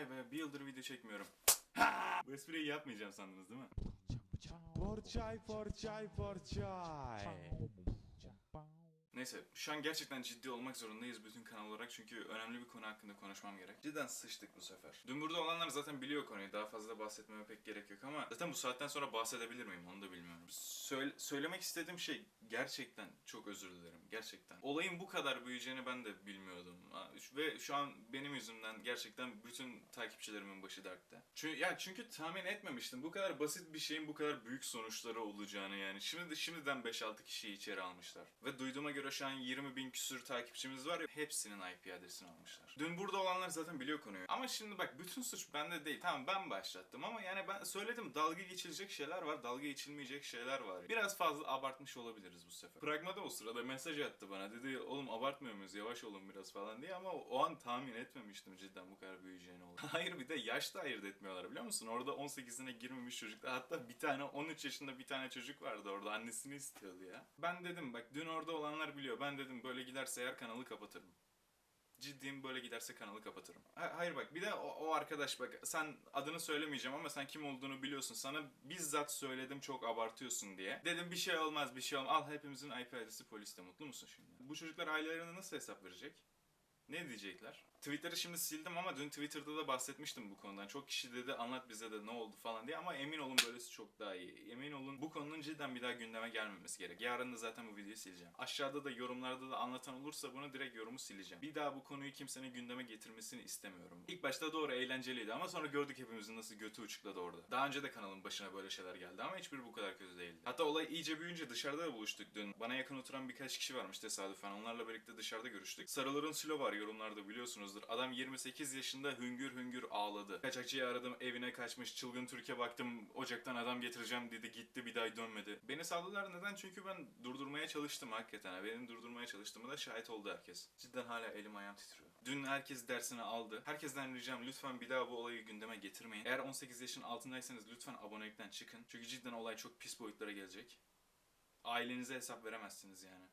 Vay be bir yıldır video çekmiyorum. Bu espriyi yapmayacağım sandınız değil mi? Porçay, porçay, porçay. Neyse şu an gerçekten ciddi olmak zorundayız bütün kanal olarak çünkü önemli bir konu hakkında konuşmam gerek. Cidden sıçtık bu sefer. Dün burada olanlar zaten biliyor konuyu daha fazla bahsetmeme pek gerek yok ama zaten bu saatten sonra bahsedebilir miyim onu da bilmiyorum. Söyle- söylemek istediğim şey gerçekten çok özür dilerim gerçekten. Olayın bu kadar büyüyeceğini ben de bilmiyordum ve şu an benim yüzümden gerçekten bütün takipçilerimin başı dertte. Çünkü ya çünkü tahmin etmemiştim bu kadar basit bir şeyin bu kadar büyük sonuçları olacağını yani. Şimdi de şimdiden 5-6 kişiyi içeri almışlar. Ve duyduğuma göre şu an 20 bin küsür takipçimiz var ya hepsinin IP adresini almışlar. Dün burada olanlar zaten biliyor konuyu. Ama şimdi bak bütün suç bende değil. Tamam ben başlattım ama yani ben söyledim dalga geçilecek şeyler var, dalga geçilmeyecek şeyler var. Biraz fazla abartmış olabiliriz bu sefer. Pragmada o sırada mesaj attı bana. Dedi oğlum abartmıyor muyuz? Yavaş olun biraz falan diye ama o an tahmin etmemiştim cidden bu kadar büyüyeceğini oldu. Hayır bir de yaş da ayırt etmiyorlar biliyor musun? Orada 18'ine girmemiş çocuklar. Hatta bir tane 13 yaşında bir tane çocuk vardı orada. Annesini istiyordu ya. Ben dedim bak dün orada olanlar biliyor. Ben dedim böyle giderse eğer kanalı kapatırım. Ciddiyim böyle giderse kanalı kapatırım. Ha- Hayır bak bir de o, o arkadaş bak sen adını söylemeyeceğim ama sen kim olduğunu biliyorsun. Sana bizzat söyledim çok abartıyorsun diye. Dedim bir şey olmaz bir şey olmaz. Al hepimizin IP adresi poliste mutlu musun şimdi? Bu çocuklar ailelerine nasıl hesap verecek? Ne diyecekler? Twitter'ı şimdi sildim ama dün Twitter'da da bahsetmiştim bu konudan. Çok kişi dedi anlat bize de ne oldu falan diye ama emin olun böylesi çok daha iyi. Emin olun bu konunun cidden bir daha gündeme gelmemesi gerek. Yarın da zaten bu videoyu sileceğim. Aşağıda da yorumlarda da anlatan olursa bunu direkt yorumu sileceğim. Bir daha bu konuyu kimsenin gündeme getirmesini istemiyorum. İlk başta doğru eğlenceliydi ama sonra gördük hepimizin nasıl götü uçukladı orada. Daha önce de kanalın başına böyle şeyler geldi ama hiçbiri bu kadar kötü değildi. Hatta olay iyice büyüyünce dışarıda da buluştuk dün. Bana yakın oturan birkaç kişi varmış tesadüfen. Onlarla birlikte dışarıda görüştük. Sarıların Silo var yorumlarda biliyorsunuzdur. Adam 28 yaşında hüngür hüngür ağladı. Kaçakçıyı aradım evine kaçmış. Çılgın Türkiye baktım ocaktan adam getireceğim dedi gitti bir daha dönmedi. Beni saldılar neden? Çünkü ben durdurmaya çalıştım hakikaten. Benim durdurmaya çalıştığımı da şahit oldu herkes. Cidden hala elim ayağım titriyor. Dün herkes dersini aldı. Herkesten ricam lütfen bir daha bu olayı gündeme getirmeyin. Eğer 18 yaşın altındaysanız lütfen abonelikten çıkın. Çünkü cidden olay çok pis boyutlara gelecek. Ailenize hesap veremezsiniz yani.